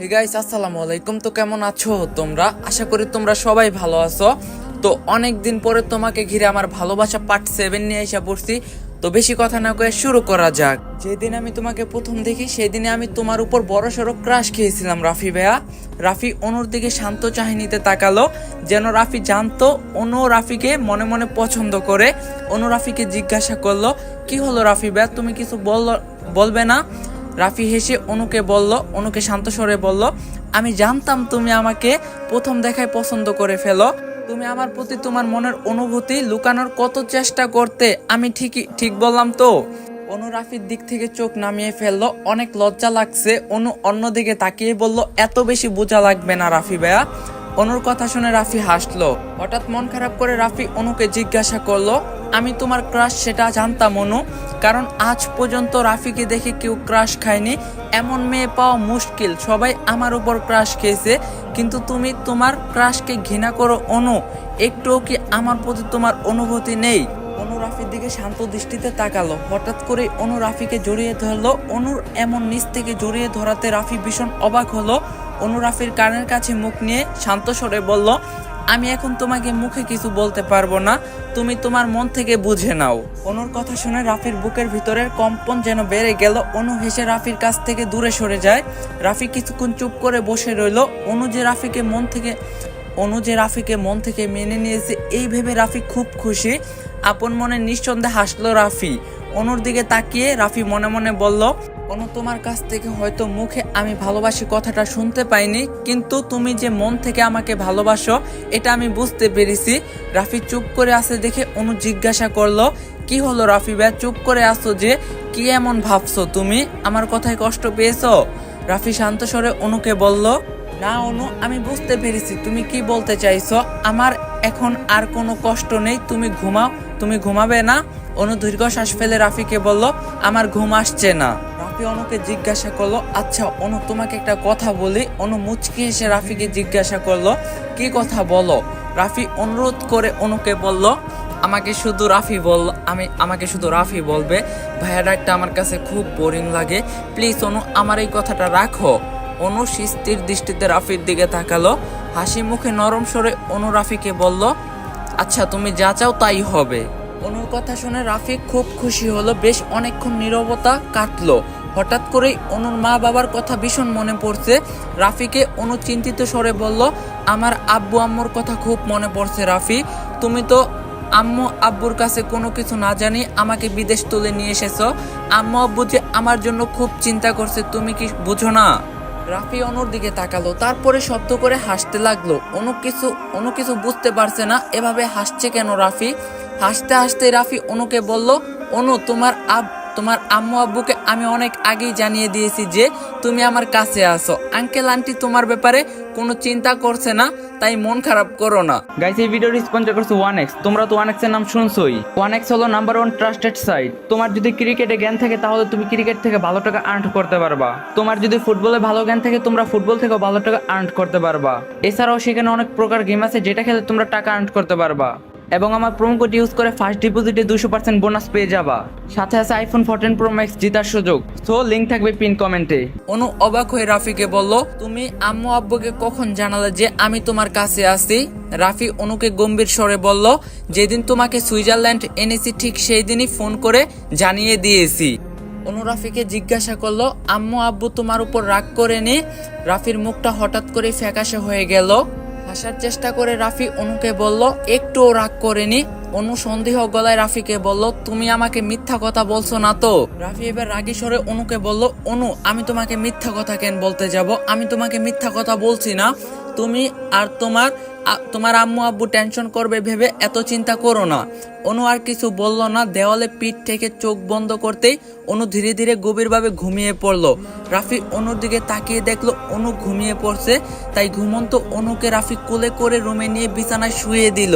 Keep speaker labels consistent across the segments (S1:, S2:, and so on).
S1: Hey guys আসসালামু আলাইকুম। তো কেমন আছো তোমরা? আশা করি তোমরা সবাই ভালো আছো। তো অনেক দিন পরে তোমাকে ঘিরে আমার ভালোবাসা পার্ট সেভেন নিয়ে এসে পড়ছি। তো বেশি কথা না কয়ে শুরু করা যাক। যেদিন আমি তোমাকে প্রথম দেখি, সেদিনে আমি তোমার উপর বড় সড়ো ক্রাশ খেয়েছিলাম, রাফি ভাইয়া। রাফি অনুর দিকে শান্ত চাহিনীতে তাকালো, যেন রাফি জানতো, অনু রাফিকে মনে মনে পছন্দ করে। অনু রাফিকে জিজ্ঞাসা করল, কি হলো রাফি ভাইয়া? তুমি কিছু বলল, বলবে না? রাফি হেসে অনুকে বলল, অনুকে শান্ত স্বরে বলল, আমি জানতাম তুমি আমাকে প্রথম দেখায় পছন্দ করে ফেলো। তুমি আমার প্রতি তোমার মনের অনুভূতি লুকানোর কত চেষ্টা করতে, আমি ঠিকই, ঠিক বললাম তো? অনু রাফির দিক থেকে চোখ নামিয়ে ফেলল, অনেক লজ্জা লাগছে। অনু অন্যদিকে তাকিয়ে বলল, এত বেশি বোঝা লাগবে না রাফি ভাইয়া। অনুর কথা শুনে রাফি হাসলো। হঠাৎ মন খারাপ করে রাফি অনুকে জিজ্ঞাসা করল আমি তোমার ক্রাশ সেটা জানতাম অনু কারণ আজ পর্যন্ত রাফিকে দেখে কেউ ক্রাশ খায়নি। এমন মেয়ে পাওয়া মুশকিল। সবাই আমার উপর ক্রাশ খেয়েছে। কিন্তু তুমি তোমার ক্রাশকে ঘৃণা করো, অনু। একটুও কি আমার প্রতি তোমার অনুভূতি নেই? অনু রাফির দিকে শান্ত দৃষ্টিতে তাকালো। হঠাৎ করে অনু রাফিকে জড়িয়ে ধরলো। অনুর এমন নিচ থেকে জড়িয়ে ধরাতে রাফি ভীষণ অবাক হলো। অনু রাফির কানের কাছে মুখ নিয়ে শান্ত স্বরে বলল আমি এখন তোমাকে মুখে কিছু বলতে পারব না। তুমি তোমার মন থেকে বুঝে নাও। অনুর কথা শুনে রাফির বুকের ভিতরের কম্পন যেন বেড়ে গেল। অনু হেসে রাফির কাছ থেকে দূরে সরে যায়। রাফি কিছুক্ষণ চুপ করে বসে রইল। অনু যে রাফিকে মন থেকে অনু যে রাফিকে মন থেকে মেনে নিয়েছে, এই ভেবে রাফি খুব খুশি। আপন মনে নিঃসন্দেহে হাসলো রাফি। অনুর দিকে তাকিয়ে রাফি মনে মনে বলল অনু তোমার কাছ থেকে হয়তো মুখে আমি ভালোবাসি কথাটা শুনতে পাইনি, কিন্তু তুমি যে মন থেকে আমাকে ভালোবাসো, এটা আমি বুঝতে পেরেছি। রাফি চুপ করে আছে দেখে অনু জিজ্ঞাসা করল, কি হলো রাফি ভাই? চুপ করে আসো যে, কি এমন ভাবছ তুমি? আমার কথায় কষ্ট পেয়েছ? রাফি শান্ত স্বরে অনুকে বলল, না অনু, আমি বুঝতে পেরেছি। তুমি কি বলতে চাইছো? আমার এখন আর কোনো কষ্ট নেই। তুমি ঘুমাও, তুমি ঘুমাবে না? অনু দীর্ঘশ্বাস ফেলে রাফিকে বলল, আমার ঘুম আসছে না। রাফি অনুকে জিজ্ঞাসা করল আচ্ছা অনু, তোমাকে একটা কথা বলি। অনু মুচকি এসে রাফিকে জিজ্ঞাসা করল, কি কথা বলো? রাফি অনুরোধ করে অনুকে বলল, আমাকে শুধু রাফি বল, আমি, আমাকে শুধু রাফি বলবে। ভাইয়া ডাকটা আমার কাছে খুব বোরিং লাগে। প্লিজ অনু, আমার এই কথাটা রাখো। অনু শিস্তির দৃষ্টিতে রাফির দিকে তাকালো। হাসি মুখে নরম সরে অনু রাফিকে বলল আচ্ছা তুমি যা চাও তাই হবে। অনুর কথা শুনে রাফি খুব খুশি হলো। বেশ অনেকক্ষণ নীরবতা কাটলো। হঠাৎ করেই অনুর মা বাবার কথা ভীষণ মনে পড়ছে। রাফিকে অনু চিন্তিত স্বরে বলল, আমার আব্বু আম্মুর কথা খুব মনে পড়ছে রাফি। তুমি তো আম্মু আব্বুর কাছে কোনো কিছু না জানি আমাকে বিদেশ তুলে নিয়ে এসেছ। আম্মু আব্বু যে আমার জন্য খুব চিন্তা করছে, তুমি কি বুঝো না? রাফি অনুর দিকে তাকালো, তারপরে শব্দ করে হাসতে লাগল। অনু কিছু অনু কিছু বুঝতে পারছে না, এভাবে হাসছে কেন রাফি? হাসতে হাসতে রাফি অনুকে বলল, অনু, তোমার আব তোমার আম্মু আব্বুকে আমি অনেক আগেই জানিয়ে দিয়েছি যে তুমি আমার কাছে আসো আঙ্কেল, আন্টি তোমার ব্যাপারে কোনো চিন্তা করছে না, তাই মন খারাপ করো না।
S2: গাইস এই ভিডিওটি স্পন্সর করছে ওয়ান এক্স তোমরা তো ওয়ানের নাম শুনছোই। ওয়ান এক্স হলো নাম্বার ওয়ান ট্রাস্টেড সাইট তোমার যদি ক্রিকেটে জ্ঞান থাকে, তাহলে তুমি ক্রিকেট থেকে ভালো টাকা আর্ন করতে পারবা। তোমার যদি ফুটবলে ভালো জ্ঞান থাকে, তোমরা ফুটবল থেকে ভালো টাকা আর্ন করতে পারবা। এছাড়াও সেখানে অনেক প্রকার গেম আছে, যেটা খেলে তোমরা টাকা আর্ন করতে পারবা। এবং আমার প্রোমো কোড ইউজ করে ফার্স্ট ডিপোজিটে দুশো পার্সেন্ট বোনাস পেয়ে যাবা। সাথে আছে আইফোন ফোরটিন প্রো ম্যাক্স জেতার সুযোগ। সো লিঙ্ক থাকবে পিন কমেন্টে
S1: অনু অবাক হয়ে রাফিকে বলল, তুমি আম্মু আব্বুকে কখন জানালে যে আমি তোমার কাছে আছি রাফি অনুকে গম্ভীর স্বরে বলল, যেদিন তোমাকে সুইজারল্যান্ড এনেছি, ঠিক সেই দিনই ফোন করে জানিয়ে দিয়েছি। অনু রাফিকে জিজ্ঞাসা করল, আম্মু আব্বু তোমার উপর রাগ করে নি রাফির মুখটা হঠাৎ করে ফ্যাকাশে হয়ে গেল। হাসার চেষ্টা করে রাফি অনুকে বলল, একটুও রাগ করেনি। অনু সন্দেহ গলায় রাফিকে বলল, তুমি আমাকে মিথ্যা কথা বলছো না তো? রাফি এবার রাগি স্বরে অনুকে বলল, অনু, আমি তোমাকে মিথ্যা কথা কেন বলতে যাব? আমি তোমাকে মিথ্যা কথা বলছি না। তুমি আর তোমার তোমার আম্মু আব্বু টেনশন করবে, ভেবে এত চিন্তা করো না। অনু আর কিছু বলল না, দেওয়ালে পিঠ থেকে চোখ বন্ধ করতেই অনু ধীরে ধীরে গভীরভাবে ঘুমিয়ে পড়ল। রাফি অনুর দিকে তাকিয়ে দেখল অনু ঘুমিয়ে পড়ছে, তাই ঘুমন্ত অনুকে রাফি কোলে করে রুমে নিয়ে বিছানায় শুয়ে দিল।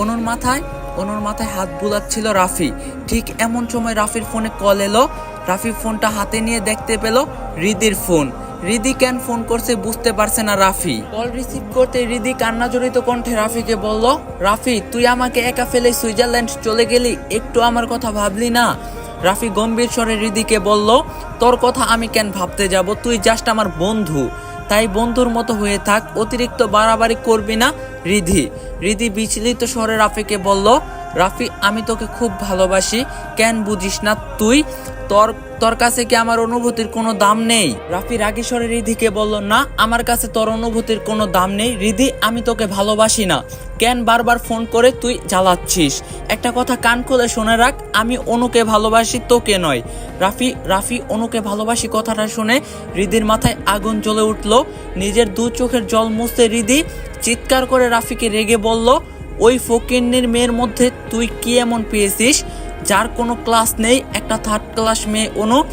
S1: অনুর মাথায় অনুর মাথায় হাত বুলাচ্ছিল রাফি। ঠিক এমন সময় রাফির ফোনে কল এলো। রাফি ফোনটা হাতে নিয়ে দেখতে পেল রিদির ফোন। রিদি কেন ফোন করছে, বুঝতে পারছে না রাফি। কল রিসিভ করতে রিদি কান্না জড়িত কণ্ঠে রাফিকে বলল, রাফি, তুই আমাকে একা ফেলে সুইজারল্যান্ড চলে গেলি? একটু আমার কথা ভাবলি না? রাফি গম্ভীর স্বরে রিদিকে বলল, তোর কথা আমি কেন ভাবতে যাব? তুই জাস্ট আমার বন্ধু। তাই বন্ধুর মতো হয়ে থাক, অতিরিক্ত বাড়াবাড়ি করবি না রিধি রিধি বিচলিত স্বরে রাফিকে বলল রাফি, আমি তোকে খুব ভালোবাসি। কেন বুঝিস না তুই? তোর তোর কাছে কি আমার অনুভূতির কোনো দাম নেই? রাফি রাগী স্বরে রিধিকে বলল, না, আমার কাছে তোর অনুভূতির কোনো দাম নেই। রিধি, আমি তোকে ভালোবাসি না। কেন বারবার ফোন করে তুই জ্বালাচ্ছিস? একটা কথা কান খুলে শুনে রাখ, আমি অনুকে ভালোবাসি, তোকে নয়। রাফি রাফি, অনুকে ভালোবাসি কথাটা শুনে রিদির মাথায় আগুন জ্বলে উঠল। নিজের দু চোখের জল মুছতে রিদি চিৎকার করে রাফিকে রেগে বলল ওই ফকিন্নির মেয়ের মধ্যে তুই কি এমন পেয়েছিস? যার কোনো ক্লাস নেই, একটা থার্ড ক্লাস মেয়ে অনু,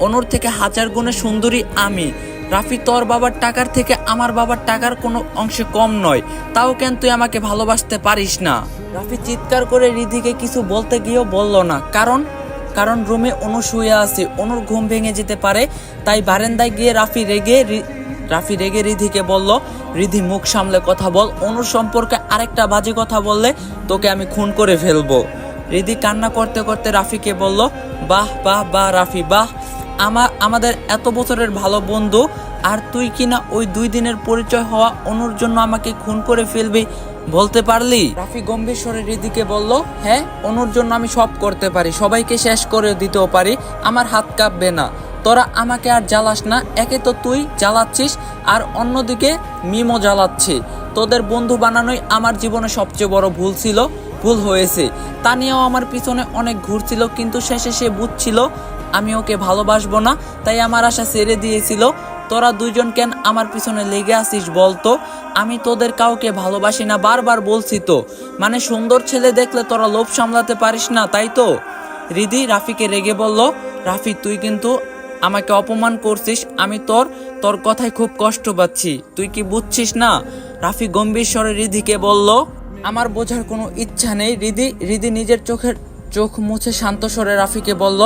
S1: অনুর থেকে হাজার গুণে সুন্দরী আমি। রাফি, তোর বাবার টাকার থেকে আমার বাবার টাকার কোনো অংশে কম নয়। তাও কেন তুই আমাকে ভালোবাসতে পারিস না? রাফি চিৎকার করে রিধিকে কিছু বলতে গিয়েও বলল না। কারণ কারণ রুমে অনু শুয়ে আছে। অনুর ঘুম ভেঙে যেতে পারে। তাই বারান্দায় গিয়ে রাফি রেগে রাফি রেগে রিধিকে বলল, রিধি, মুখ সামলে কথা বল অনুর সম্পর্কে আরেকটা বাজে কথা বললে তোকে আমি খুন করে ফেলব। রিধি কান্না করতে করতে রাফিকে বলল, বাহ বাহ বাহ, রাফি, বাহ, আমার, আমাদের এত বছরের ভালো বন্ধু, আর তুই কিনা ওই দুই দিনের পরিচয় হওয়া অনুর জন্য আমাকে খুন করে ফেলবি বলতে পারলি? রাফি গম্ভীর স্বরে রিদিকে বলল হ্যাঁ অনুর জন্য আমি সব করতে পারি, সবাইকে শেষ করে দিতেও পারি, আমার হাত কাঁপবে না। তোরা আমাকে আর জ্বালাস না, একে তো তুই জ্বালাচ্ছিস আর অন্যদিকে মিমো জ্বালাচ্ছে। তোদের বন্ধু বানানোই আমার জীবনে সবচেয়ে বড় ভুল ছিল, ভুল হয়েছে। তা নিয়েও আমার পিছনে অনেক ঘুরছিল, কিন্তু শেষে সে বুঝছিল, আমি ওকে ভালোবাসবো না, তাই আমার আশা ছেড়ে দিয়েছিল। তোরা দুইজন কেন আমার পিছনে লেগে আসিস বলতো? আমি তোদের কাউকে ভালোবাসি না, বারবার বলছি তো। মানে সুন্দর ছেলে দেখলে তোরা লোভ সামলাতে পারিস না, তাই তো? রিদি রাফিকে রেগে বলল, রাফি, তুই কিন্তু আমাকে অপমান করছিস, আমি তোর তোর কথায় খুব কষ্ট পাচ্ছি। তুই কি বুঝছিস না? রাফি গম্ভীর স্বরে রিধিকে বলল, আমার বোঝার কোনো ইচ্ছা নেই রিদি রিদি নিজের চোখের চোখ মুছে শান্ত স্বরে রাফিকে বলল,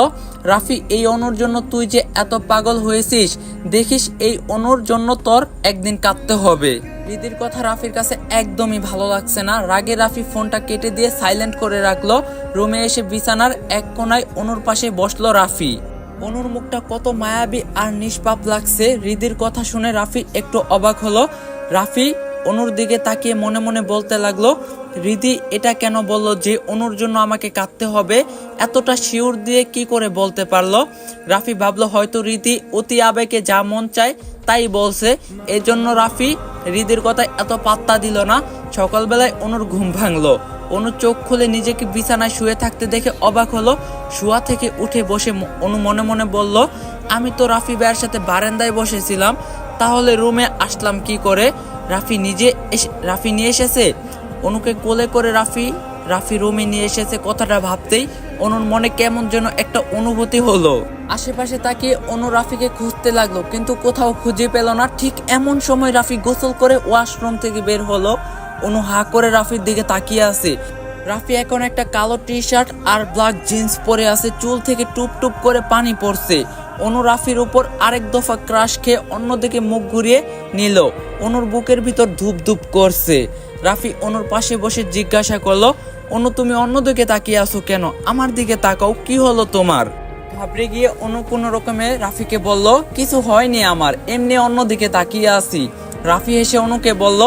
S1: রাফি, এই অনুর জন্য তুই যে এত পাগল হয়েছিস, দেখিস এই অনুর জন্য তোর একদিন কাঁদতে হবে। রিদির কথা রাফির কাছে একদমই ভালো লাগছে না। রাগে রাফি ফোনটা কেটে দিয়ে সাইলেন্ট করে রাখল। রুমে এসে বিছানার এক কোনায় অনুর পাশে বসল রাফি। অনুর মুখটা কত মায়াবী আর নিষ্পাপ লাগছে। রিদির কথা শুনে রাফি একটু অবাক হলো। রাফি, অনুর দিকে তাকিয়ে মনে মনে বলতে লাগল রিদি এটা কেন বলল যে অনুর জন্য আমাকে কাঁদতে হবে? এতটা শিওর দিয়ে কি করে বলতে পারল? রাফি ভাবলো, হয়তো রীতি অতি আবেগে যা মন চায় তাই বলছে। এজন্য রাফি রিদির কথায় এত পাত্তা দিল না। সকালবেলায় অনুর ঘুম ভাঙলো। অনু চোখ খুলে নিজেকে বিছানায় শুয়ে থাকতে দেখে অবাক হলো। শুয়া থেকে উঠে বসে অনু মনে মনে বলল, আমি তো রাফি ভাইয়ের সাথে বারান্দায় বসেছিলাম, তাহলে রুমে আসলাম কি করে? রাফি নিজে রাফি নিয়ে এসেছে? অনুকে কোলে করে রাফি রাফি রুমে নিয়ে এসেছে কথাটা ভাবতেই অনুর মনে কেমন যেন একটা অনুভূতি হলো। আশেপাশে তাকিয়ে অনু রাফিকে খুঁজতে লাগল, কিন্তু কোথাও খুঁজে পেল না। ঠিক এমন সময় রাফি গোসল করে ওয়াশরুম থেকে বের হলো। অনু হা করে রাফির দিকে তাকিয়ে আছে। রাফি এখন একটা কালো টি শার্ট আর ব্ল্যাক জিন্স পরে আছে, চুল থেকে টুপ টুপ করে পানি পড়ছে। অনু রাফির উপর আরেক দফা ক্রাশ খেয়ে অন্যদিকে মুখ ঘুরিয়ে নিল। অনুর বুকের ভিতর ধূপ ধূপ করছে। রাফি অনুর পাশে বসে জিজ্ঞাসা করল, অনু তুমি অন্যদিকে তাকিয়ে আছো কেন? আমার দিকে তাকাও, কি হলো তোমার? ঘাবড়ে গিয়ে অনু কোনো রকমে রাফিকে বলল, কিছু হয়নি আমার, এমনি অন্যদিকে তাকিয়ে আছি। রাফি হেসে অনুকে বলল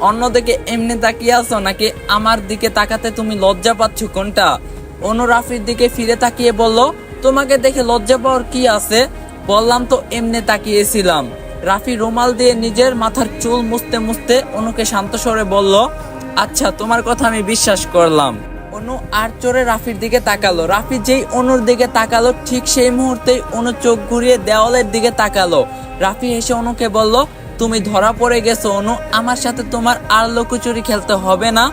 S1: অন্যদিকে এমনি তাকিয়ে আছো নাকি আমার দিকে তাকাতে তুমি লজ্জা পাচ্ছ কোনটা? অনু রাফির দিকে ফিরে তাকিয়ে বলল, তোমাকে দেখে লজ্জা পাওয়ার কি আছে? বললাম, তো এমনি তাকিয়েছিলাম। রাফি রুমাল দিয়ে নিজের মাথার চুল মুছতে মুছতে অনুকে শান্ত স্বরে বলল আচ্ছা তোমার কথা আমি বিশ্বাস করলাম। অনু আর চোরে রাফির দিকে তাকালো। রাফি যেই অনুর দিকে তাকালো, ঠিক সেই মুহূর্তেই অনু চোখ ঘুরিয়ে দেওয়ালের দিকে তাকালো। রাফি এসে অনুকে বলল তুমি ধরা পড়ে গেছো, অনু, আমার সাথে তোমার আর লুকোচুরি খেলতে হবে না।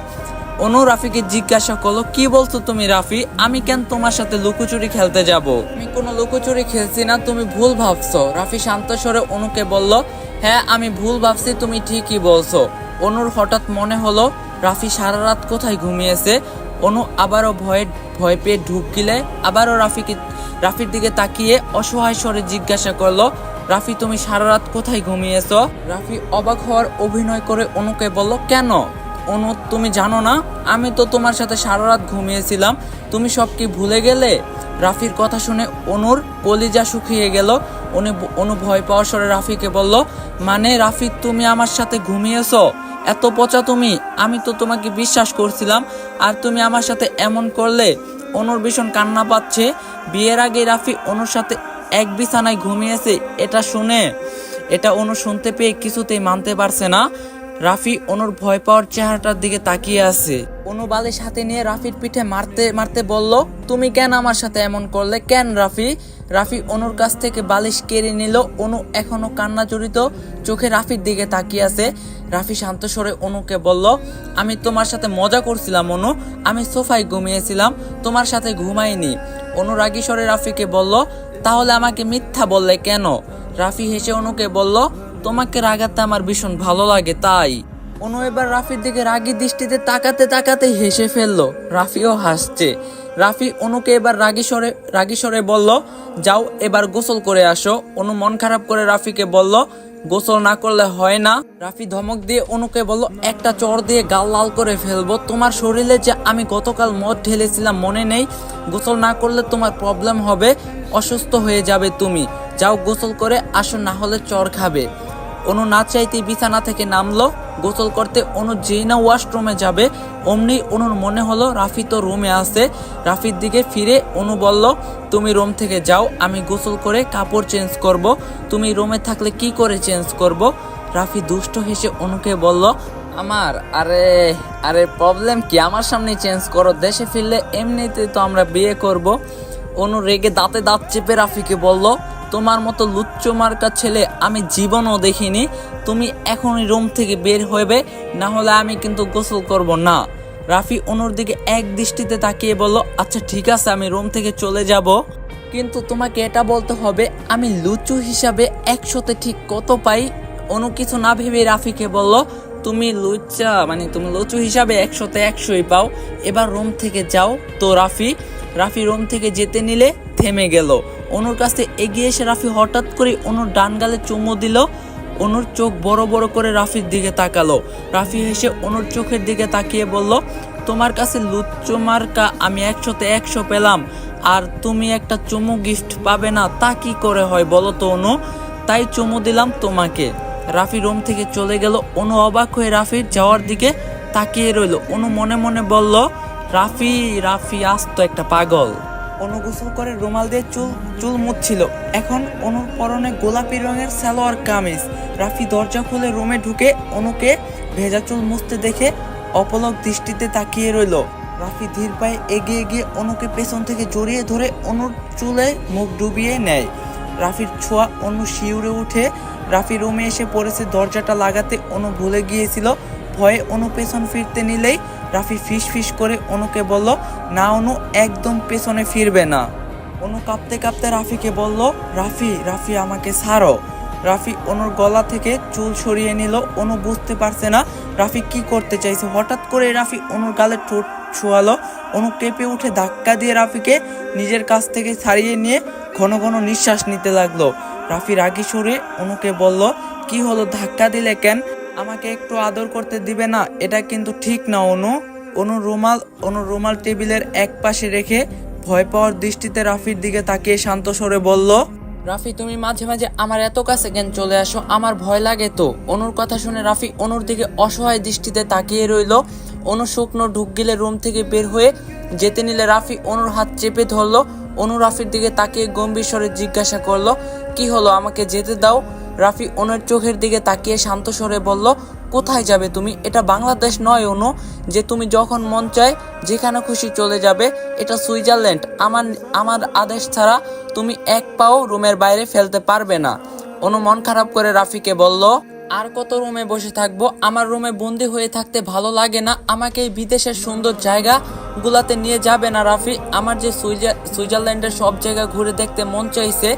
S1: অনু, রাফিকে জিজ্ঞাসা করল, কি বলছো তুমি রাফি? আমি কেন তোমার সাথে লুকোচুরি খেলতে যাব? আমি কোনো লুকোচুরি খেলছি না, তুমি ভুল ভাবছ। রাফি শান্ত স্বরে অনুকে বলল হ্যাঁ আমি ভুল ভাবছি, তুমি ঠিকই বলছো। অনুর হঠাৎ মনে হলো, রাফি সারা রাত কোথায় ঘুমিয়েছে? অনু আবারও ভয়ে, ভয় পেয়ে ঢুক গিলে, আবারও রাফিকে, রাফির দিকে তাকিয়ে অসহায় স্বরে জিজ্ঞাসা করল রাফি, তুমি সারা রাত কোথায় ঘুমিয়েছো? রাফি অবাক হওয়ার অভিনয় করে অনুকে বলল, কেন? অনু, তুমি জানো না? আমি তো তোমার সাথে সারা রাত ঘুমিয়েছিলাম। তুমি সব কি ভুলে গেলে? রাফির কথা শুনে অনুর কলিজা শুকিয়ে গেল। অনু অনু ভয় পাওয়ার স্বরে রাফিকে বলল মানে রাফি, তুমি আমার সাথে ঘুমিয়েছ? এত পচা তুমি? আমি তো তোমাকে বিশ্বাস করছিলাম। আর তুমি আমার সাথে এমন করলে? অনুর ভীষণ কান্না পাচ্ছে। বিয়ের আগে রাফি অনুর সাথে এক বিছানায় ঘুমিয়েছে, এটা শুনে। এটা অনু শুনতে পেয়ে কিছুতেই মানতে পারছে না। রাফি অনুর ভয় পাওয়ার চেহারাটার দিকে তাকিয়ে আছে। অনু বালিশ হাতে নিয়ে রাফির পিঠে মারতে মারতে বলল, তুমি কেন আমার সাথে এমন করলে? কেন রাফি? রাফি অনুর কাছ থেকে বালিশ কেড়ে নিল। অনু এখনও কান্না জড়িত চোখে রাফির দিকে তাকিয়ে আছে। রাফি শান্ত স্বরে অনুকে বলল, আমি তোমার সাথে মজা করছিলাম, অনু। আমি সোফায় ঘুমিয়েছিলাম, তোমার সাথে ঘুমাইনি। অনুরাগী স্বরে রাফিকে বলল তাহলে আমাকে মিথ্যা বললে কেন? রাফি হেসে অনুকে বলল, তোমাকে রাগাতে আমার ভীষণ ভালো লাগে, তাই। অনু এবার রাফির দিকে রাগি দৃষ্টিতে তাকাতে তাকাতে হেসে ফেলল। রাফিও হাসছে। রাফি অনুকে এবার রাগী স্বরে, রাগি বলল, যাও এবার গোসল করে আসো। অনু মন খারাপ করে রাফিকে বলল গোসল না করলে হয় না। রাফি ধমক দিয়ে অনুকে বলল, একটা চর দিয়ে গাল লাল করে ফেলব। তোমার শরীরে যে আমি গতকাল মদ ঢেলেছিলাম মনে নেই। গোসল না করলে তোমার প্রবলেম হবে। অসুস্থ হয়ে যাবে তুমি। যাও গোসল করে আসো, না হলে চর খাবে। অনু না চাইতেই বিছানা থেকে নামলো। গোসল করতে অনু যেই না ওয়াশরুমে যাবে, অমনি অনুর মনে হলো রাফি তো রুমে আছে। রাফির দিকে ফিরে অনু বলল, তুমি রুম থেকে যাও, আমি গোসল করে কাপড় চেঞ্জ করব। তুমি রুমে থাকলে কি করে চেঞ্জ করব? রাফি দুষ্ট হেসে অনুকে বলল, আমার, আরে আরে প্রবলেম কি? আমার সামনে চেঞ্জ করো। দেশে ফিরলে এমনিতে তো আমরা বিয়ে করব। অনু রেগে দাঁতে দাঁত চেপে রাফিকে বলল তোমার মতো লুচ্চ মার্কা ছেলে আমি জীবনও দেখিনি। তুমি এখনই রুম থেকে বের হইবে না হলে আমি কিন্তু গোসল করব না। রাফি অনুর দিকে এক দৃষ্টিতে তাকিয়ে বলল আচ্ছা ঠিক আছে, আমি রুম থেকে চলে যাব। কিন্তু তোমাকে এটা বলতে হবে, আমি লুচু হিসাবে একশোতে ঠিক কত পাই? অনু কিছু না ভেবে রাফিকে বলল তুমি লুচ্চা মানে তুমি লুচু হিসাবে একশোতে একশোই পাও। এবার রুম থেকে যাও তো রাফি রাফি রুম থেকে যেতে নিলে থেমে গেল। অনুর কাছে এগিয়ে এসে রাফি হঠাৎ করে অনুর ডান গালে চুমু দিল। অনুর চোখ বড় বড় করে রাফির দিকে তাকালো। রাফি হেসে অনুর চোখের দিকে তাকিয়ে বলল, তোমার কাছে লুচ্চু মার্কা আমি একশোতে একশো পেলাম, আর তুমি একটা চুমু গিফট পাবে না, তা কি করে হয় বলো তো অনু? তাই চুমু দিলাম তোমাকে। রাফি রুম থেকে চলে গেল। অনু অবাক হয়ে রাফির যাওয়ার দিকে তাকিয়ে রইল। অনু মনে মনে বলল, রাফি রাফি, আজ তো একটা পাগল। অনু গোসল করে রুমাল দিয়ে চুল চুল মুছছিল এখন অনুর পরনে গোলাপি রঙের সালোয়ার কামিজ। রাফি দরজা খুলে রুমে ঢুকে অনুকে ভেজা চুল মুছতে দেখে অপলক দৃষ্টিতে তাকিয়ে রইল। রাফি ধীর পায়ে এগিয়ে গিয়ে অনুকে পেছন থেকে জড়িয়ে ধরে অনুর চুলে মুখ ডুবিয়ে নেয়। রাফির ছোঁয়া অনু শিউরে উঠে রাফি রুমে এসে পড়েছে, দরজাটা লাগাতে অনু ভুলে গিয়েছিল। ভয়ে অনু পেছন ফিরতে নিলেই রাফি ফিস ফিস করে অনুকে বলল, না অনু, একদম পেছনে ফিরবে না। অনু কাঁপতে কাঁপতে রাফিকে বলল, রাফি রাফি আমাকে ছাড়ো। রাফি অনুর গলা থেকে চুল সরিয়ে নিল। অনু বুঝতে পারছে না রাফি কি করতে চাইছে। হঠাৎ করে রাফি অনুর গালে ঠোঁট ছোঁয়ালো। অনু কেঁপে উঠে ধাক্কা দিয়ে রাফিকে নিজের কাছ থেকে ছাড়িয়ে নিয়ে ঘন ঘন নিঃশ্বাস নিতে লাগল। রাফি রাগি সুরে অনুকে বলল, কি হলো, ধাক্কা দিলে কেন? আমাকে একটু আদর করতে দিবে না? এটা কিন্তু ঠিক না, অনু। অনু রুমাল অনু রুমাল টেবিলের এক পাশে রেখে ভয় পাওয়ার দৃষ্টিতে রাফির দিকে তাকিয়ে শান্ত স্বরে বলল, রাফি, তুমি মাঝে মাঝে আমার এত কাছে কেন চলে আসো? আমার ভয় লাগে তো। অনুর কথা শুনে রাফি অনুর দিকে অসহায় দৃষ্টিতে তাকিয়ে রইল। অনু শুকনো ঢুক গিলে রুম থেকে বের হয়ে যেতে নিলে রাফি অনুর হাত চেপে ধরলো। অনু রাফির দিকে তাকিয়ে গম্ভীর স্বরে জিজ্ঞাসা করল, কি হলো? আমাকে যেতে দাও? রাফি অনুর চোখের দিকে তাকিয়ে শান্ত স্বরে বলল, কোথায় যাবে তুমি? এটা বাংলাদেশ নয়, অনু। যে তুমি যখন মন চায়, যেখানে খুশি চলে যাবে, এটা সুইজারল্যান্ড। আমার আমার আদেশ ছাড়া তুমি এক পাও রুমের বাইরে ফেলতে পারবে না। অনু মন খারাপ করে রাফিকে বলল আর কত রুমে বসে থাকব? আমার রুমে বন্দি হয়ে থাকতে ভালো লাগে না। আমাকে এই বিদেশের সুন্দর জায়গা গুলাতে নিয়ে যাবে না রাফি। আমার যে সুইজার সুইজারল্যান্ডের সব জায়গা ঘুরে দেখতে মন চাইছে,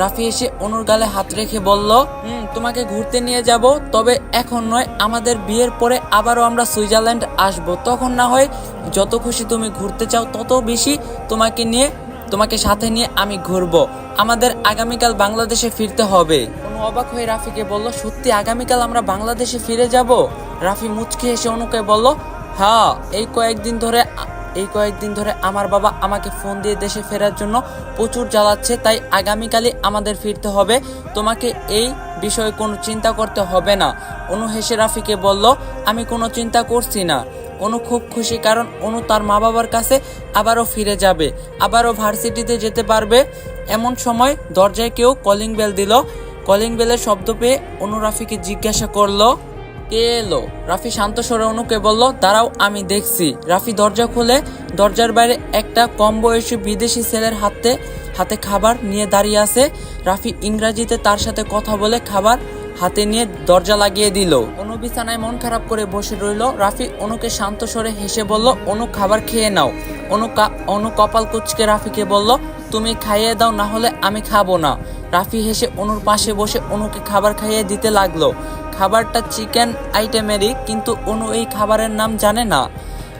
S1: রাফি এসে অনুর গালে হাত রেখে বলল, হুম, তোমাকে ঘুরতে নিয়ে যাব, তবে এখন নয়, আমাদের বিয়ের পরে আবারও আমরা সুইজারল্যান্ড আসব। তখন না হয় যত খুশি তুমি ঘুরতে চাও, তত বেশি তোমাকে নিয়ে তোমাকে সাথে নিয়ে আমি ঘুরবো। আমাদের আগামীকাল বাংলাদেশে ফিরতে হবে। অনু অবাক হয়ে রাফিকে বলল, সত্যি আগামীকাল আমরা বাংলাদেশে ফিরে যাব? রাফি মুচকে এসে অনুকে বলল হ্যাঁ এই কয়েকদিন ধরে এই কয়েকদিন ধরে আমার বাবা আমাকে ফোন দিয়ে দেশে ফেরার জন্য প্রচুর জ্বালাচ্ছে, তাই আগামীকালই আমাদের ফিরতে হবে। তোমাকে এই বিষয়ে কোনো চিন্তা করতে হবে না। অনু হেসে রাফিকে বলল, আমি কোনো চিন্তা করছি না। অনু খুব খুশি, কারণ অনু তার মা বাবার কাছে আবারও ফিরে যাবে, আবারও ভার্সিটিতে যেতে পারবে। এমন সময় দরজায় কেউ কলিং বেল দিল। কলিং বেলের শব্দ পেয়ে অনু রাফিকে জিজ্ঞাসা করল, কে এলো? রাফি শান্ত স্বরে অনুকে বলল, দাঁড়াও, আমি দেখছি। রাফি দরজা খুলে দরজার বাইরে একটা কম বয়সী বিদেশি ছেলের হাতে হাতে খাবার নিয়ে দাঁড়িয়ে আছে। রাফি ইংরাজিতে তার সাথে কথা বলে খাবার হাতে নিয়ে দরজা লাগিয়ে দিল। অনু বিছানায় মন খারাপ করে বসে রইল। রাফি অনুকে শান্ত স্বরে হেসে বলল, অনু, খাবার খেয়ে নাও। অনু অনু কপাল কুচকে রাফিকে বলল, তুমি খাইয়ে দাও, না হলে আমি খাব না। রাফি হেসে অনুর পাশে বসে অনুকে খাবার খাইয়ে দিতে লাগল। খাবারটা চিকেন আইটেমেরই, কিন্তু অনু এই খাবারের নাম জানে না।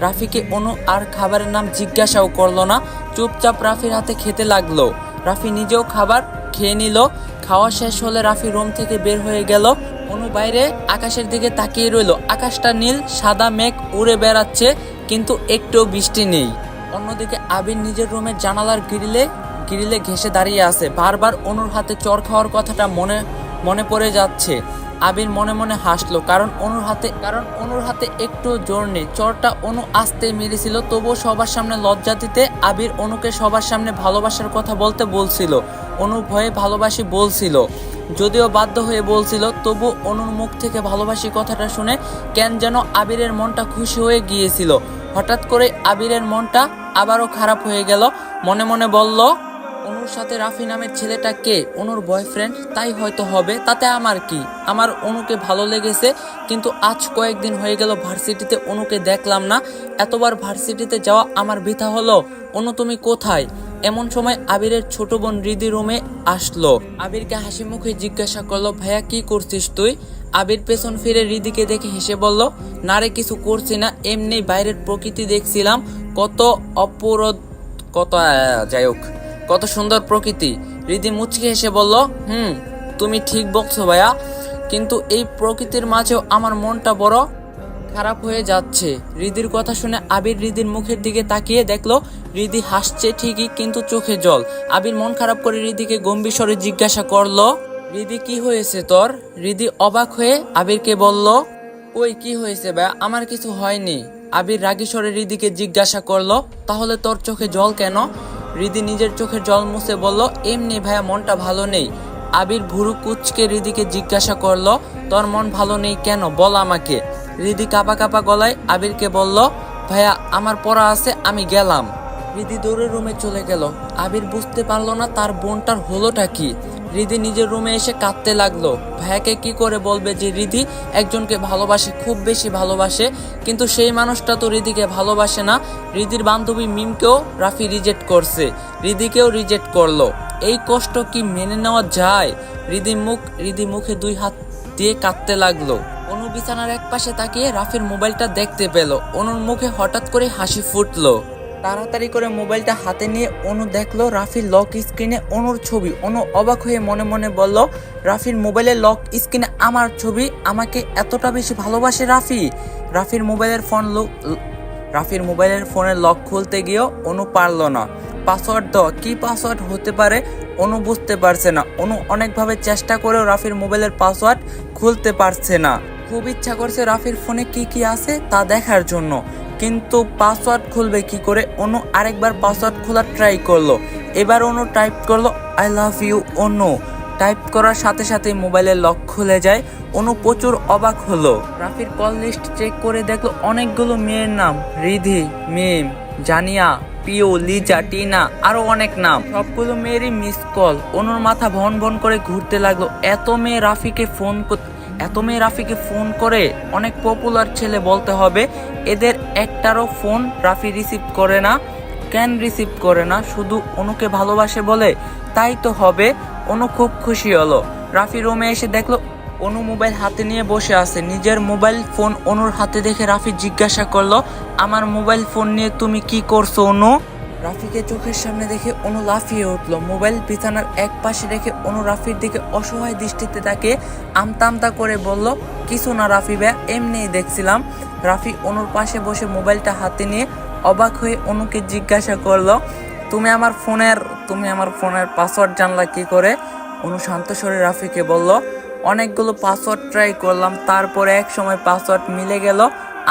S1: রাফিকে অনু আর খাবারের নাম জিজ্ঞাসাও করল না। চুপচাপ রাফির হাতে খেতে লাগল। রাফি নিজেও খাবার খেয়ে নিল। খাওয়া শেষ হলে রাফি রুম থেকে বের হয়ে গেল। অনু বাইরে আকাশের দিকে তাকিয়ে রইল। আকাশটা নীল, সাদা মেঘ উড়ে বেড়াচ্ছে, কিন্তু একটুও বৃষ্টি নেই। অন্যদিকে আবির নিজের রুমের জানালার গ্রিলে গ্রিলে ঘেসে দাঁড়িয়ে আছে। বারবার অনুর হাতে চর খাওয়ার কথাটা মনে মনে পড়ে যাচ্ছে। আবির মনে মনে হাসলো, কারণ অনুর হাতে, কারণ অনুর হাতে একটু জোর নেই। চরটা অনু আসতে মেরেছিল, তবুও সবার সামনে লজ্জা দিতে আবির অনুকে সবার সামনে ভালোবাসার কথা বলতে বলছিল। অনু ভয়ে ভালোবাসি বলছিল। যদিও বাধ্য হয়ে বলছিল, তবু অনুর মুখ থেকে ভালোবাসি কথাটা শুনে কেন যেন আবিরের মনটা খুশি হয়ে গিয়েছিল। হঠাৎ করে আবিরের মনটা আবারও খারাপ হয়ে গেল। মনে মনে বলল, অনুর সাথে রাফি নামের ছেলেটা কে? অনুর বয়ফ্রেন্ড? তাই হয়তো হবে। তাতে আমার কি? আমার অনুকে ভালো লেগেছে, কিন্তু আজ কয়েকদিন হয়ে গেল ভার্সিটিতে অনুকে দেখলাম না। এতবার ভার্সিটিতে যাওয়া আমার বৃথা হলো। অনু, তুমি কোথায়? এমন সময় আবিরের ছোট বোন রিদি রুমে আসলো। আবিরকে হাসি মুখে জিজ্ঞাসা করল, ভাইয়া, কি করছিস তুই? আবির পেছন ফিরে রিদিকে দেখে হেসে বলল, না রে, কিছু করছি না। এমনি বাইরের প্রকৃতি দেখছিলাম। কত অপরোধ, কত যাই হোক, কত সুন্দর প্রকৃতি। রিদি মুচকি হেসে বলল, হুম, তুমি ঠিক বলছো ভাইয়া, কিন্তু এই প্রকৃতির মাঝেও আমার মনটা বড় খারাপ হয়ে যাচ্ছে। রিদির কথা শুনে আবির রিদির মুখের দিকে তাকিয়ে দেখল, রিদি হাসছে ঠিকই কিন্তু চোখে জল। আবির মন খারাপ করে রিদিকে গম্ভীর স্বরে জিজ্ঞাসা করল, রিদি, কি হয়েছে তোর? রিদি অবাক হয়ে আবিরকে বলল, ওই, কি হয়েছে ভাই? আমার কিছু হয়নি। আবির রাগী স্বরে রিদিকে জিজ্ঞাসা করল, তাহলে তোর চোখে জল কেন? রিদি নিজের চোখের জল মুছে বলল, এমনি ভাইয়া, মনটা ভালো নেই। আবির ভুরু কুচকে রিদিকে জিজ্ঞাসা করল, তোর মন ভালো নেই কেন? বল আমাকে। রিদি কাপা কাপা গলায় আবিরকে বলল, ভাইয়া, আমার পড়া আছে, আমি গেলাম। রিদি দৌড়ে রুমে চলে গেল। আবির বুঝতে পারল না তার বোনটার হলোটা কি। রিদি নিজের রুমে এসে কাঁদতে লাগল। ভাইয়াকে কি করে বলবে যে রিদি একজনকে ভালোবাসে, খুব বেশি ভালোবাসে? কিন্তু সেই মানুষটা তো রিদিকে ভালোবাসে না। রিদির বান্ধবী মিমকেও রাফি রিজেক্ট করছে। রিদিকেও রিজেক্ট করল। এই কষ্ট কি মেনে নেওয়া যায়? রিদি মুখ, রিদি মুখে দুই হাত দিয়ে কাঁদতে লাগল। অনু বিছানার এক পাশে তাকিয়ে রাফির মোবাইলটা দেখতে পেল। অনুর মুখে হঠাৎ করে হাসি ফুটলো। তাড়াতাড়ি করে মোবাইলটা হাতে নিয়ে অনু দেখল রাফির লক স্ক্রিনে অনুর ছবি। অনু অবাক হয়ে মনে মনে বলল, রাফির মোবাইলের লক স্ক্রিনে আমার ছবি? আমাকে এতটা বেশি ভালোবাসে রাফি? রাফির মোবাইলের ফোন রাফির মোবাইলের ফোনের লক খুলতে গিয়েও অনু পারল না। পাসওয়ার্ড দেওয়া কি পাসওয়ার্ড হতে পারে? অনু বুঝতে পারছে না। অনু অনেকভাবে চেষ্টা করেও রাফির মোবাইলের পাসওয়ার্ড খুলতে পারছে না। খুব ইচ্ছা করছে রাফির ফোনে কি কি আছে তা দেখার জন্য। কিন্তু পাসওয়ার্ড খুলবে কি করে? অনু আরেকবার পাসওয়ার্ড খোলার ট্রাই করল। এবার অনু টাইপ করল, I love you, Anu. Type করার সাথে সাথে মোবাইলের লক খুলে যায়। অনু প্রচুর অবাক হলো। রাফির কল লিস্ট চেক করে দেখল অনেকগুলো মেয়ের নাম। রিধি, মিম, জানিয়া পিও লিজা, টিনা, আরও অনেক নাম। সবগুলো মেয়েরই মিস কল। অনুর মাথা ভন ভন করে ঘুরতে লাগল। এত মেয়ে রাফিকে ফোন এত মেয়ে রাফিকে ফোন করে অনেক পপুলার ছেলে বলতে হবে, এদের একটারও ফোন রাফি রিসিভ করে না, কেন রিসিভ করে না, শুধু অনুকে ভালোবাসে বলে, তাই তো হবে, অনু খুব খুশি হলো। রাফি রুমে এসে দেখল, অনু মোবাইল হাতে নিয়ে বসে আছে, নিজের মোবাইল ফোন অনুর হাতে দেখে রাফি জিজ্ঞাসা করল, আমার মোবাইল ফোন নিয়ে তুমি কি করছ, অনু? রাফিকে চোখের সামনে দেখে অনু লাফিয়ে উঠল। মোবাইল বিছানার এক পাশে রেখে অনু রাফির দিকে অসহায় দৃষ্টিতে তাকে আমতা আমতা করে বলল, কিছু না রাফি ভাই এমনিই দেখছিলাম। রাফি অনুর পাশে বসে মোবাইলটা হাতে নিয়ে অবাক হয়ে অনুকে জিজ্ঞাসা করল, তুমি আমার ফোনের, তুমি আমার ফোনের পাসওয়ার্ড জানলা কি করে? অনু শান্ত স্বরে রাফিকে বলল, অনেকগুলো পাসওয়ার্ড ট্রাই করলাম, তারপরে এক সময় পাসওয়ার্ড মিলে গেল।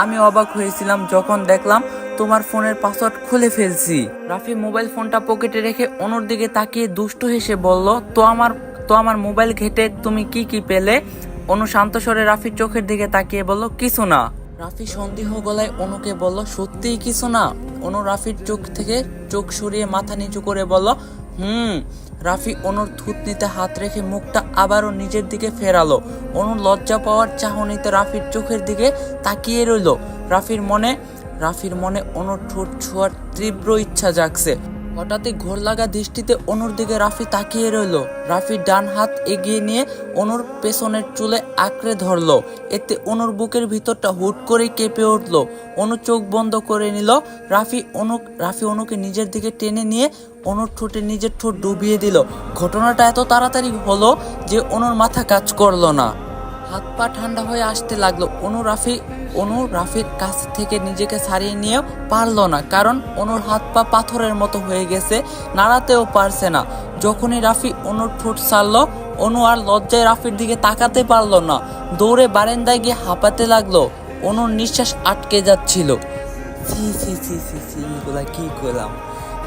S1: আমি অবাক হয়েছিলাম যখন দেখলাম তোমার ফোনের পাসওয়ার্ড খুলে ফেলছি। রাফি মোবাইল ফোনটা পকেটে রেখে অনুর দিকে তাকিয়ে দুষ্ট হেসে বলল, তো আমার তো আমার মোবাইল ঘেটে তুমি কি কি পেলে? অনু শান্তস্বরে রাফির চোখের দিকে তাকিয়ে বলল, কিছু না। রাফি সন্দেহ গলায় অনুকে বলল, সত্যিই কিছু না? অনু রাফির চোখ থেকে চোখ সরিয়ে মাথা নিচু করে বলল, হুম। রাফি অনুর থুতনিতে হাত রেখে মুখটা আবারও নিজের দিকে ফেরালো। অনুর লজ্জা পাওয়ার চাহনিতে রাফির চোখের দিকে তাকিয়ে রইল। রাফির মনে রাফির মনে অনুর ঠোঁট ছোঁয়ার তীব্র ইচ্ছা জাগছে। হঠাৎই ঘোর লাগা দৃষ্টিতে অনুর দিকে রাফি তাকিয়ে রইল। রাফির ডান হাত এগিয়ে নিয়ে অনুর পেছনের চুলে আঁকড়ে ধরলো। এতে অনুর বুকের ভিতরটা হুট করে কেঁপে উঠল। অনু চোখ বন্ধ করে নিল। রাফি অনু রাফি অনুকে নিজের দিকে টেনে নিয়ে অনুর ঠোঁটে নিজের ঠোঁট ডুবিয়ে দিল। ঘটনাটা এত তাড়াতাড়ি হলো যে অনুর মাথা কাজ করল না। হাত পা ঠান্ডা হয়ে আসতে লাগল। অনু রাফি, অনু রাফির কাছ থেকে নিজেকে ছাড়িয়ে নিয়েও পারল না, কারণ অনুর হাত পা পাথরের মতো হয়ে গেছে, নাড়াতেও পারছে না। যখনই রাফি অনুর ঠোঁট ছাড়লো, অনু আর লজ্জায় রাফির দিকে তাকাতে পারল না। দৌড়ে বারেন্দায় গিয়ে হাঁপাতে লাগল, অনুর নিঃশ্বাস আটকে যাচ্ছিল। সি সি সি সি সি এগুলা কি করলাম?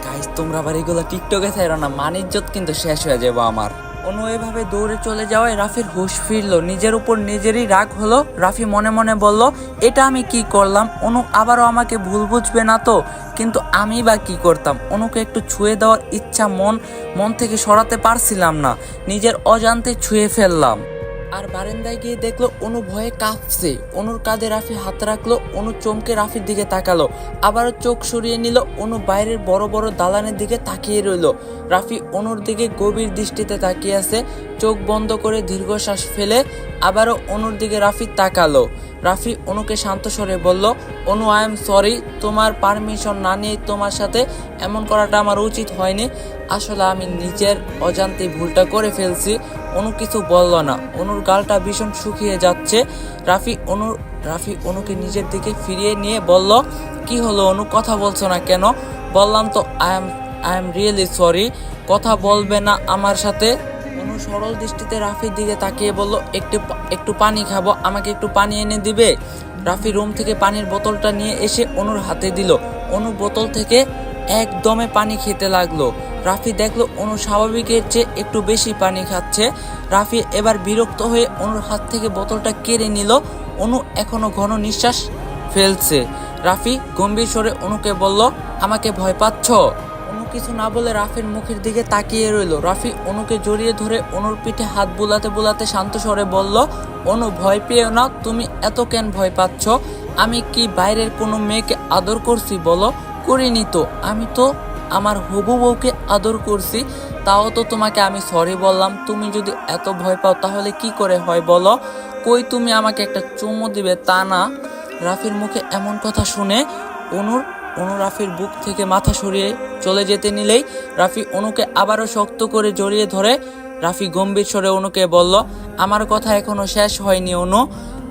S1: গাইস তোমরা আবার এগুলো টিকটকে ছাইরো না মানিজ্জত কিন্তু শেষ হয়ে যাব আমার। অনু এভাবে দৌড়ে চলে যাওয়ায় রাফির হুশ ফিরলো। নিজের উপর নিজেরই রাগ হলো। রাফি মনে মনে বলল, এটা আমি কি করলাম? অনু আবারও আমাকে ভুল বুঝবে না তো? কিন্তু আমি বা কি করতাম? অনুকে একটু ছুঁয়ে দেওয়ার ইচ্ছা মন মন থেকে সরাতে পারছিলাম না। নিজের অজান্তে ছুঁয়ে ফেললাম। আর বারান্দায় গিয়ে দেখল অনু ভয়ে কাঁপছে। অনুর কাঁধে রাফি হাত রাখল, অনু চমকে রাফির দিকে তাকালো। আবারও চোখ সরিয়ে নিল, অনু বাইরের বড় বড় দালানের দিকে তাকিয়ে রইল। রাফি অনুর দিকে গভীর দৃষ্টিতে তাকিয়ে আছে, চোখ বন্ধ করে দীর্ঘশ্বাস ফেলে আবারও অনুর দিকে রাফি তাকালো। রাফি অনুকে শান্ত স্বরে বলল, অনু, আই এম সরি, তোমার পারমিশন না নিয়ে তোমার সাথে এমন করাটা আমার উচিত হয়নি। আসলে আমি নিজের অজান্তে ভুলটা করে ফেলছি। অনু কিছু বলল না। অনুর গালটা ভীষণ শুকিয়ে যাচ্ছে। রাফি অনুর, রাফি অনুকে নিজের দিকে ফিরিয়ে নিয়ে বলল, কি হলো অনু, কথা বলছো না কেন? বললাম তো, I am I am really sorry. কথা বলবে না আমার সাথে। অনু সরল দৃষ্টিতে রাফির দিকে তাকিয়ে বলল, একটু একটু পানি খাব। আমাকে একটু পানি এনে দিবে? রাফি রুম থেকে পানির বোতলটা নিয়ে এসে অনুর হাতে দিল। অনু বোতল থেকে একদমে পানি খেতে লাগল। রাফি দেখল অনু স্বাভাবিকের চেয়ে একটু বেশি পানি খাচ্ছে। রাফি এবার বিরক্ত হয়ে অনুর হাত থেকে বোতলটা কেড়ে নিল। অনু এখনও ঘন নিঃশ্বাস ফেলছে। রাফি গম্ভীর স্বরে অনুকে বলল, আমাকে ভয় পাচ্ছ? কিছু না বলে রাফির মুখের দিকে তাকিয়ে রইল। রাফি অনুকে জড়িয়ে ধরে অনুর পিঠে হাত বোলাতে বোলাতে শান্ত স্বরে বলল, অনু, ভয় পেও না, তুমি এত কেন ভয় পাচ্ছ? আমি কি বাইরের কোনো মেয়েকে আদর করছি বলো? করিনি তো। আমি তো আমার হবু বউকে আদর করছি। তাও তো তোমাকে আমি সরি বললাম। তুমি যদি এত ভয় পাও, তাহলে কি করে হয় বলো? কই তুমি আমাকে একটা চুমু দিবে তা না? রাফির মুখে এমন কথা শুনে অনুর অনু রাফির বুক থেকে মাথা সরিয়ে চলে যেতে নিলেই রাফি অনুকে আবারও শক্ত করে জড়িয়ে ধরে। রাফি গম্ভীর স্বরে অনুকে বলল, আমার কথা এখনও শেষ হয়নি অনু।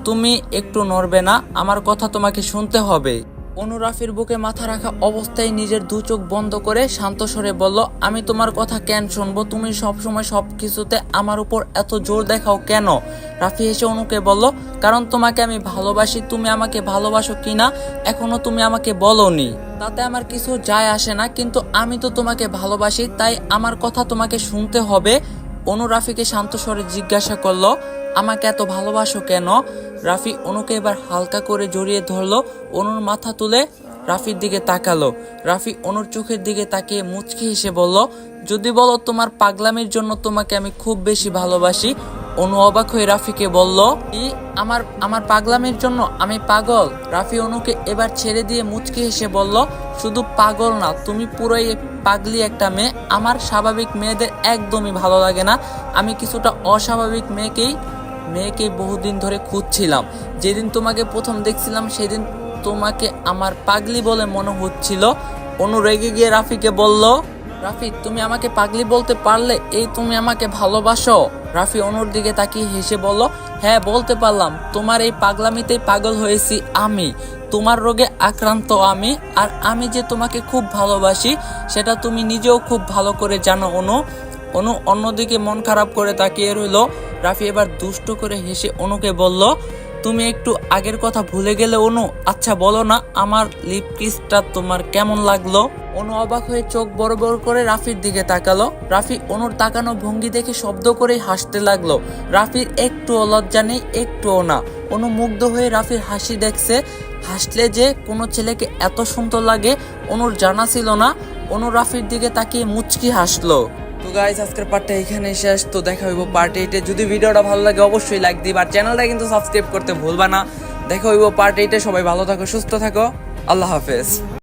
S1: তুমি একটু নড়বে না। আমার কথা তোমাকে শুনতে হবে। অনু রাফির বুকে মাথা রাখা অবস্থায় নিজের দু চোখ বন্ধ করে শান্ত স্বরে বলল, আমি তোমার কথা কেন শুনব? তুমি সবসময় সব কিছুতে আমার উপর এত জোর দেখাও কেন? রাফি এসে অনুকে বলল, কারণ তোমাকে আমি ভালোবাসি, তুমি আমাকে ভালোবাসো কিনা এখনও তুমি আমাকে বলনি। তাতে আমার কিছু যায় আসে না, কিন্তু আমি তো তোমাকে ভালোবাসি, তাই আমার কথা তোমাকে শুনতে হবে। অনুরাফিকে শান্ত স্বরে জিজ্ঞাসা করল, আমাকে এত ভালোবাসো কেন? রাফি অনুকে এবার হালকা করে জড়িয়ে ধরলো। অনুর মাথা তুলে রাফির দিকে তাকালো। রাফি অনুর চোখের দিকে তাকিয়ে মুচকি হেসে বলল যদি বলো তোমার পাগলামির জন্য তোমাকে আমি খুব বেশি ভালোবাসি অনু অবাক হয়ে রাফিকে বলল "ই, আমার আমার পাগলামির জন্য আমি পাগল? রাফি অনুকে এবার ছেড়ে দিয়ে মুচকি হেসে বলল শুধু পাগল না তুমি পুরোই পাগলি একটা মেয়ে। আমার স্বাভাবিক মেয়েদের একদমই ভালো লাগে না। আমি কিছুটা অস্বাভাবিক মেয়েকেই মেয়েকে বহুদিন ধরে খুঁজছিলাম। যেদিন তোমাকে প্রথম দেখছিলাম, সেদিন তোমাকে আমার পাগলি বলে মনে হচ্ছিল। অনু রেগে গিয়ে রাফিকে বলল, রাফি, তুমি আমাকে পাগলি বলতে পারলে এই তুমি আমাকে ভালোবাসো? রাফি অনুর দিকে তাকিয়ে হেসে বলল হ্যাঁ বলতে পারলাম। তোমার এই পাগলামিতেই পাগল হয়েছি আমি। তোমার রোগে আক্রান্ত আমি। আর আমি যে তোমাকে খুব ভালোবাসি, সেটা তুমি নিজেও খুব ভালো করে জানো অনু। অনু অন্যদিকে মন খারাপ করে তাকিয়ে রইল। রাফি এবার দুষ্ট করে হেসে অনুকে বলল, তুমি একটু আগের কথা ভুলে গেলে, অনু? আচ্ছা বলো না, আমার লিপ কিসটা তোমার কেমন লাগল? অনু অবাক হয়ে চোখ বড় বড় করে রাফির দিকে তাকালো। রাফি অনুর তাকানো ভঙ্গি দেখে শব্দ করেই হাসতে লাগল। রাফির একটুও লজ্জা নেই, একটুও না। অনু মুগ্ধ হয়ে রাফির হাসি দেখছে। হাসলে যে কোনো ছেলেকে এত সুন্দর লাগে, অনুর জানা ছিল না। অনু রাফির দিকে তাকিয়ে মুচকি হাসলো। তো গাইস আজকের পার্টটা এখানে শেষ। তো দেখা হইব পার্ট এইটে যদি ভিডিওটা ভালো লাগে, অবশ্যই লাইক দিবা। আর চ্যানেলটা কিন্তু সাবস্ক্রাইব করতে ভুলবা না। দেখা হইব পার্ট এইটে সবাই ভালো থাকো, সুস্থ থাকো। আল্লাহ হাফেজ।